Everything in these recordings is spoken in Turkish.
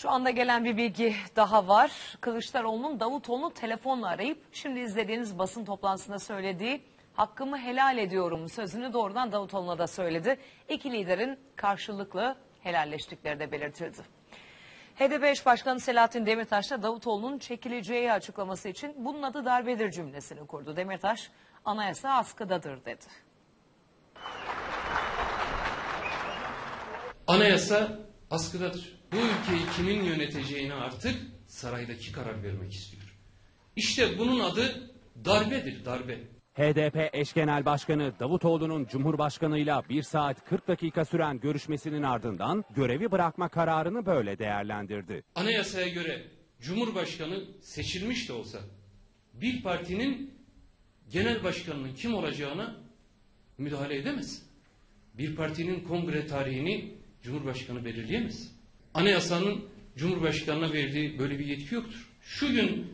Şu anda gelen bir bilgi daha var. Kılıçdaroğlu'nun Davutoğlu'nu telefonla arayıp şimdi izlediğiniz basın toplantısında söylediği hakkımı helal ediyorum sözünü doğrudan Davutoğlu'na da söyledi. İki liderin karşılıklı helalleştikleri de belirtildi. HDP eş başkanı Selahattin Demirtaş da Davutoğlu'nun çekileceği açıklaması için bunun adı darbedir cümlesini kurdu. Demirtaş anayasa askıdadır dedi. Anayasa askıdadır. Bu ülkeyi kimin yöneteceğine artık saraydaki karar vermek istiyor. İşte bunun adı darbedir, darbe. HDP eş genel başkanı Davutoğlu'nun Cumhurbaşkanıyla 1 saat 40 dakika süren görüşmesinin ardından görevi bırakma kararını böyle değerlendirdi. Anayasaya göre Cumhurbaşkanı seçilmiş de olsa bir partinin genel başkanının kim olacağına müdahale edemez. Bir partinin kongre tarihini Cumhurbaşkanı belirleyemez. Anayasanın Cumhurbaşkanına verdiği böyle bir yetki yoktur. Şu gün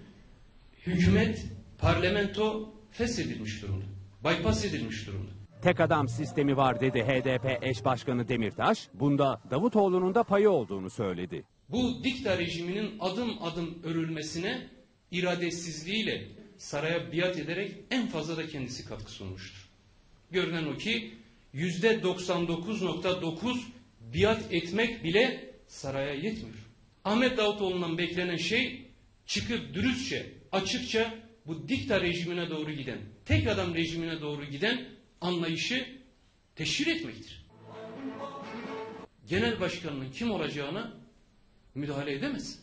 hükümet, parlamento feshedilmiş durumda. Bypass edilmiş durumda. Tek adam sistemi var dedi HDP eş başkanı Demirtaş. Bunda Davutoğlu'nun da payı olduğunu söyledi. Bu dikta rejiminin adım adım örülmesine iradesizliğiyle saraya biat ederek en fazla da kendisi katkı sunmuştur. Görünen o ki yüzde 99.9 biat etmek bile saraya yetmiyor. Ahmet Davutoğlu'ndan beklenen şey çıkıp dürüstçe, açıkça bu dikta rejimine doğru giden, tek adam rejimine doğru giden anlayışı teşhir etmektir. Genel başkanının kim olacağına müdahale edemez.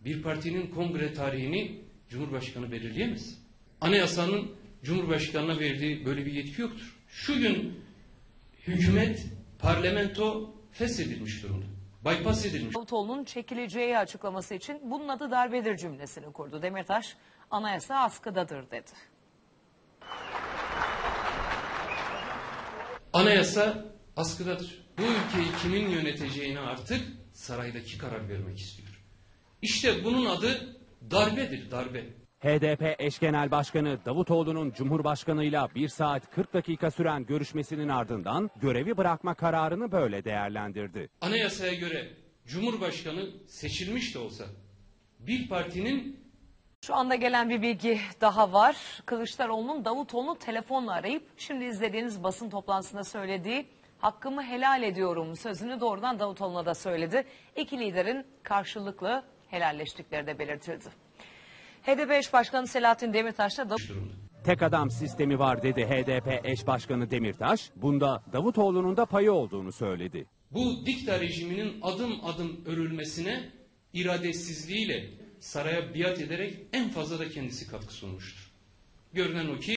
Bir partinin kongre tarihini Cumhurbaşkanı belirleyemez. Anayasanın Cumhurbaşkanına verdiği böyle bir yetki yoktur. Şu gün hükümet, parlamento feshedilmiş durumda. Bypass edilmiş. Davutoğlu'nun çekileceği açıklaması için bunun adı darbedir cümlesini kurdu. Demirtaş anayasa askıdadır dedi. Anayasa askıdadır. Bu ülkeyi kimin yöneteceğine artık saraydaki karar vermek istiyor. İşte bunun adı darbedir, darbe. HDP eş genel başkanı Davutoğlu'nun Cumhurbaşkanıyla 1 saat 40 dakika süren görüşmesinin ardından görevi bırakma kararını böyle değerlendirdi. Anayasaya göre Cumhurbaşkanı seçilmiş de olsa bir partinin Şu anda gelen bir bilgi daha var. Kılıçdaroğlu'nun Davutoğlu'nu telefonla arayıp şimdi izlediğiniz basın toplantısında söylediği hakkımı helal ediyorum sözünü doğrudan Davutoğlu'na da söyledi. İki liderin karşılıklı helalleştikleri de belirtildi. HDP eş başkanı Selahattin Demirtaş da. Tek adam sistemi var dedi HDP eş başkanı Demirtaş. Bunda Davutoğlu'nun da payı olduğunu söyledi. Bu dikta rejiminin adım adım örülmesine iradesizliğiyle saraya biat ederek en fazla da kendisi katkı sunmuştur. Görünen o ki